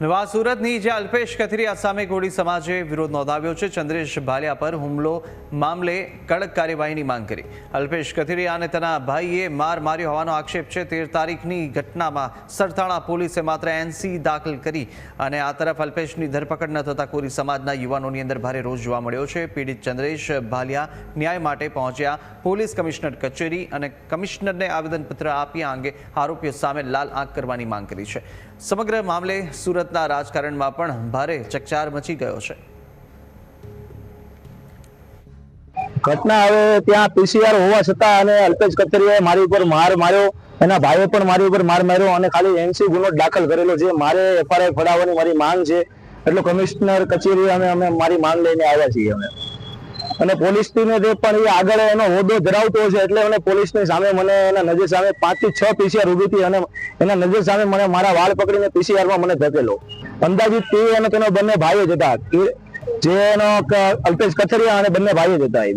નવા સુરતની જે અલ્પેશ કથિરિયા સામે કોળી સમાજે વિરોધ નોંધાવ્યો છે. ચંદ્રેશ ભાલિયા પર હુમલો મામલે કડક કાર્યવાહીની માંગ કરી. અલ્પેશ કથિરિયા અને તેના ભાઈએ માર માર્યો હોવાનો આક્ષેપ છે. તેર તારીખની ઘટનામાં સરથાણા પોલીસે માત્ર એનસી દાખલ કરી અને આ તરફ અલ્પેશની ધરપકડ ન થતા કોરી સમાજના યુવાનોની અંદર ભારે રોષ જોવા મળ્યો છે. પીડિત ચંદ્રેશ ભાલિયા ન્યાય માટે પહોંચ્યા પોલીસ કમિશનર કચેરી અને કમિશનરને આવેદનપત્ર આપી આ અંગે આરોપીઓ સામે લાલ આંખ કરવાની માંગ કરી છે. સમગ્ર મામલે સુરતના રાજકારણમાં પણ ભારે ચકચાર મચી ગયો છે. ઘટના હવે ત્યાં પીસીઆર હોવા છતાં અને અલ્પેશ કચેરીએ મારી ઉપર માર માર્યો. એના ભાઈએ પણ મારી ઉપર માર માર્યો અને ખાલી એનસી ગુનો દાખલ કરેલો છે. મારે એફઆરઆઈ ફડાવવાની મારી માંગ છે. એટલે કમિશનર કચેરી અમે અમે મારી માંગ લઈને આવ્યા છીએ અમે. અને પોલીસ ટીમે પણ એ આગળ એનો હોદ્દો ધરાવતો છે એટલે મને પોલીસની સામે મને એના નજર સામે પાંચથી છ પીસીઆર ઊભી હતી અને એના નજર સામે મને મારા વાળ પકડીને પીસીઆરમાં મને ધકેલો. અંદાજિત તે અને તેનો બંને ભાઈઓ જ હતા. જે એનો અલ્પેશ કથરિયા અને બંને ભાઈઓ જ હતા એ